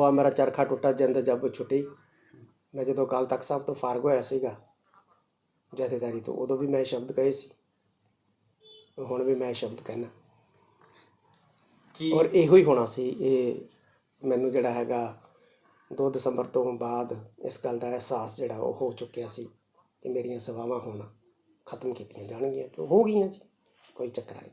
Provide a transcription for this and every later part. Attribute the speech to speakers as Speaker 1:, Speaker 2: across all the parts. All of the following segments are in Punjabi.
Speaker 1: ਹੋਆ ਮੇਰਾ ਚਰਖਾ ਟੁੱਟਾ ਜਿੰਦ ਜੱਬ ਛੁੱਟੀ। ਮੈਂ ਜਦੋਂ ਕਾਲ ਤਖਤ ਸਾਹਿਬ ਤੋਂ ਫਾਰਗ ਹੋਇਆ ਸੀਗਾ ਜਥੇਦਾਰੀ ਤੋਂ ਉਦੋਂ ਵੀ ਮੈਂ ਸ਼ਬਦ ਕਹੇ ਸੀ। ਹੁਣ ਵੀ ਮੈਂ ਸ਼ਬਦ ਕਹਿਣਾ
Speaker 2: ਕੀ
Speaker 1: ਔਰ ਇਹੋ ਹੀ ਹੋਣਾ ਸੀ ਇਹ ਮੈਨੂੰ ਜਿਹੜਾ ਹੈਗਾ 2 ਦਸੰਬਰ ਤੋਂ ਬਾਅਦ ਇਸ ਗੱਲ ਦਾ ਅਹਿਸਾਸ ਜਿਹੜਾ ਉਹ ਹੋ ਚੁੱਕਿਆ ਸੀ ਕਿ ਮੇਰੀਆਂ ਸੇਵਾਵਾਂ ਹੁਣ ਖਤਮ ਕੀਤੀਆਂ ਜਾਣਗੀਆਂ ਜੋ ਹੋ ਗਈਆਂ ਜੀ ਕੋਈ ਚੱਕਰ ਨਹੀਂ।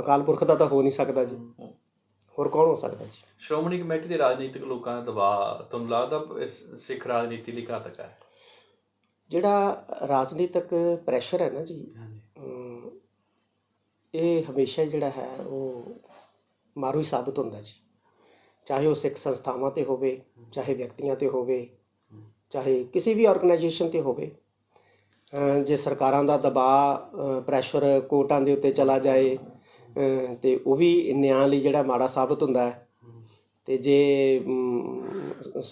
Speaker 1: ਅਕਾਲ ਪੁਰਖ ਦਾ ਤਾਂ ਹੋ ਨਹੀਂ ਸਕਦਾ ਜੀ। ਹੋਰ ਕੌਣ ਹੋ ਸਕਦਾ ਜੀ?
Speaker 2: ਸ਼੍ਰੋਮਣੀ ਕਮੇਟੀ ਦੇ ਰਾਜਨੀਤਿਕ ਲੋਕਾਂ ਦਾ ਦਬਾਅ ਤੁਹਾਨੂੰ ਲੱਗਦਾ ਇਸ ਸਿੱਖ ਰਾਜਨੀਤੀ ਲਈ ਘਾਤਕ ਹੈ?
Speaker 1: ਜਿਹੜਾ ਰਾਜਨੀਤਿਕ ਪ੍ਰੈਸ਼ਰ ਹੈ ਨਾ ਜੀ ਇਹ ਹਮੇਸ਼ਾ ਜਿਹੜਾ ਹੈ ਉਹ ਮਾਰੂ ਹੀ ਸਾਬਤ ਹੁੰਦਾ ਜੀ। ਚਾਹੇ ਉਹ ਸਿੱਖ ਸੰਸਥਾਵਾਂ ਤੇ ਹੋਵੇ ਚਾਹੇ ਵਿਅਕਤੀਆਂ ਤੇ ਹੋਵੇ ਚਾਹੇ ਕਿਸੇ ਵੀ ਆਰਗੇਨਾਈਜੇਸ਼ਨ ਤੇ ਹੋਵੇ ਜੇ ਸਰਕਾਰਾਂ ਦਾ ਦਬਾਅ ਪ੍ਰੈਸ਼ਰ ਕੋਰਟਾਂ ਦੇ ਉੱਤੇ ਚਲਾ ਜਾਏ ਅ, ਤੇ ਉਹ ਵੀ ਨਿਆਂ ਲਈ ਜਿਹੜਾ ਮਾੜਾ ਸਾਬਤ ਹੁੰਦਾ ਹੈ। ਤੇ ਜੇ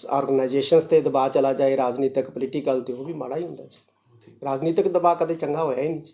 Speaker 1: ਆਰਗੇਨਾਈਜੇਸ਼ਨਸ ਤੇ ਦਬਾਅ ਚਲਾ ਜਾਏ ਰਾਜਨੀਤਿਕ ਪੋਲੀਟੀਕਲ ਤੇ ਉਹ ਵੀ ਮਾੜਾ ਹੀ ਹੁੰਦਾ ਜੀ। ਰਾਜਨੀਤਿਕ ਦਬਾਅ ਕਦੇ ਚੰਗਾ ਹੋਇਆ ਹੀ ਨਹੀਂ ਜੀ।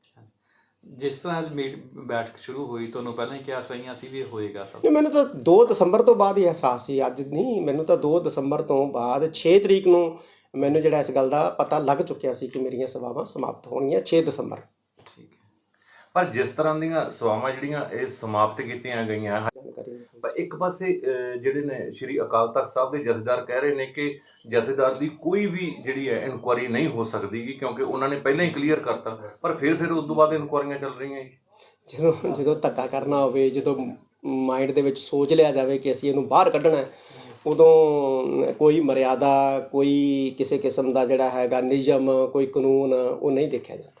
Speaker 2: ਜਿਸ ਤਰ੍ਹਾਂ ਅੱਜ ਮੀ ਬੈਠਕ ਸ਼ੁਰੂ ਹੋਈ, ਤੁਹਾਨੂੰ ਪਹਿਲਾਂ ਹੀ ਕਿਹਾ ਸਹੀਆਂ ਸੀ ਵੀ ਹੋਏਗਾ ਸਭ।
Speaker 1: ਨਹੀਂ, ਮੈਨੂੰ ਤਾਂ 2 ਦਸੰਬਰ ਤੋਂ ਬਾਅਦ ਹੀ ਅਹਿਸਾਸ ਸੀ, ਅੱਜ ਨਹੀਂ, ਮੈਨੂੰ ਤਾਂ 2 ਦਸੰਬਰ ਤੋਂ ਬਾਅਦ 6 ਤਰੀਕ ਨੂੰ ਮੈਨੂੰ ਜਿਹੜਾ ਇਸ ਗੱਲ ਦਾ ਪਤਾ ਲੱਗ ਚੁੱਕਿਆ ਸੀ ਕਿ ਮੇਰੀਆਂ ਸੇਵਾਵਾਂ ਸਮਾਪਤ ਹੋਣਗੀਆਂ 6 ਦਸੰਬਰ।
Speaker 3: ਪਰ ਜਿਸ ਤਰ੍ਹਾਂ ਦੀਆਂ ਸੇਵਾਵਾਂ ਜਿਹੜੀਆਂ ਇਹ ਸਮਾਪਤ ਕੀਤੀਆਂ ਗਈਆਂ। ਪਰ ਇੱਕ ਪਾਸੇ ਜਿਹੜੇ ਨੇ ਸ਼੍ਰੀ ਅਕਾਲ ਤਖਤ ਸਾਹਿਬ ਦੇ ਜਥੇਦਾਰ ਕਹਿ ਰਹੇ ਨੇ ਕਿ ਜਥੇਦਾਰ ਦੀ ਕੋਈ ਵੀ ਜਿਹੜੀ ਹੈ ਇਨਕੁਆਰੀ ਨਹੀਂ ਹੋ ਸਕਦੀ ਕਿਉਂਕਿ ਉਹਨਾਂ ਨੇ ਪਹਿਲਾਂ ਹੀ ਕਲੀਅਰ ਕਰਤਾ। ਪਰ ਫਿਰ ਫਿਰ ਉਸ ਤੋਂ ਬਾਅਦ ਇਨਕੁਆਰੀਆਂ ਚੱਲ ਰਹੀਆਂ ਜੀ।
Speaker 1: ਜਦੋਂ ਜਦੋਂ ਧੱਕਾ ਕਰਨਾ ਹੋਵੇ ਜਦੋਂ ਮਾਈਂਡ ਦੇ ਵਿੱਚ ਸੋਚ ਲਿਆ ਜਾਵੇ ਕਿ ਅਸੀਂ ਇਹਨੂੰ ਬਾਹਰ ਕੱਢਣਾ ਹੈ, ਉਦੋਂ ਕੋਈ ਮਰਿਆਦਾ ਕੋਈ ਕਿਸੇ ਕਿਸਮ ਦਾ ਜਿਹੜਾ ਹੈਗਾ ਨਿਯਮ ਕੋਈ ਕਾਨੂੰਨ ਉਹ ਨਹੀਂ ਦੇਖਿਆ ਜਾਂਦਾ।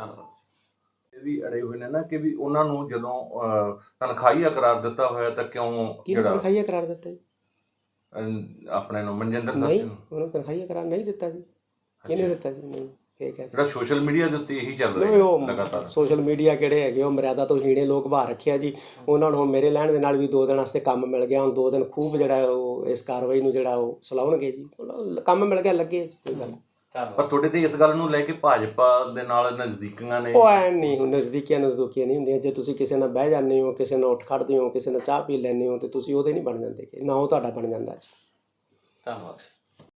Speaker 2: ਧੰਨਵਾਦ
Speaker 3: ਇਹ ਵੀ ਅੜੇ ਹੋਏ ਨੇ ਨਾ ਕਿ ਵੀ ਉਹਨਾਂ ਨੂੰ ਜਦੋਂ ਅਹ, ਤਨਖਾਹੀਆ ਕਰਾਰ ਦਿੱਤਾ ਹੋਇਆ ਤਾਂ ਕਿਉਂ
Speaker 1: ਕਿਹਨੂੰ
Speaker 3: ਜਿਹੜਾ
Speaker 1: ਤਨਖਾਹੀਆ ਕਰਾਰ ਦਿੱਤਾ ਜੀ?
Speaker 3: ਅਹ, ਆਪਣੇ ਨੂੰ ਮਨਜਿੰਦਰ
Speaker 1: ਨਹੀਂ
Speaker 3: ਨੂੰ।
Speaker 1: ਉਹਨੂੰ ਤਨਖਾਹੀਆ ਕਰਾਰ ਨਹੀਂ ਦਿੱਤਾ ਜੀ। ਕਿਹਨੇ ਦਿੱਤਾ ਜੀ? ਨਹੀਂ ਫੇਕ ਹੈ
Speaker 3: ਜਿਹੜਾ ਸੋਸ਼ਲ ਮੀਡੀਆ ਦੇ ਉੱਤੇ ਇਹੀ ਚੱਲ ਰਿਹਾ
Speaker 1: ਉਹ
Speaker 3: ਲਗਾਤਾਰ।
Speaker 1: ਸੋਸ਼ਲ ਮੀਡੀਆ ਕਿਹੜੇ ਹੈਗੇ? ਉਹ ਮਰਿਆਦਾ ਤੋਂ ਹੀਣੇ ਲੋਕ ਬਾਹਰ ਰੱਖਿਆ ਜੀ। ਉਹਨਾਂ ਨੂੰ ਮੇਰੇ ਲੈਣ ਦੇ ਨਾਲ ਵੀ ਦੋ ਦਿਨ ਵਾਸਤੇ ਕੰਮ ਮਿਲ ਗਿਆ। ਹੁਣ ਦੋ ਦਿਨ ਖੂਬ ਜਿਹੜਾ ਹੈ ਉਹ ਇਸ ਕਾਰਵਾਈ ਨੂੰ ਜਿਹੜਾ ਉਹ ਸਲਾਉਣਗੇ ਜੀ। ਉਹਨਾਂ ਕੰਮ ਮਿਲ ਗਿਆ ਲੱਗੇ ਕੋਈ ਗੱਲ ਨਹੀਂ।
Speaker 3: ਪਰ ਤੁਹਾਡੇ ਤੇ ਇਸ ਗੱਲ ਨੂੰ ਲੈ ਕੇ ਭਾਜਪਾ ਦੇ ਨਾਲ ਨਜ਼ਦੀਕੀਆਂ ਨੇ।
Speaker 1: ਉਹ ਐ ਨਹੀਂ ਨਜ਼ਦੀਕੀਆਂ ਨਜ਼ਦੀਕੀਆਂ ਨਹੀਂ ਹੁੰਦੀਆਂ। ਜੇ ਤੁਸੀਂ ਕਿਸੇ ਨਾਲ ਬਹਿ ਜਾਂਦੇ ਹੋ ਕਿਸੇ ਨਾਲ ਉੱਠ ਖੜਦੇ ਹੋ ਕਿਸੇ ਨਾਲ ਚਾਹ ਪੀ ਲੈਂਦੇ ਹੋ ਤੇ ਤੁਸੀਂ ਉਹਦੇ ਨਹੀਂ ਬਣ ਜਾਂਦੇ ਕਿ ਨਾ ਉਹ ਤੁਹਾਡਾ ਬਣ ਜਾਂਦਾ ਜੀ
Speaker 2: ਧੰਨਵਾਦ।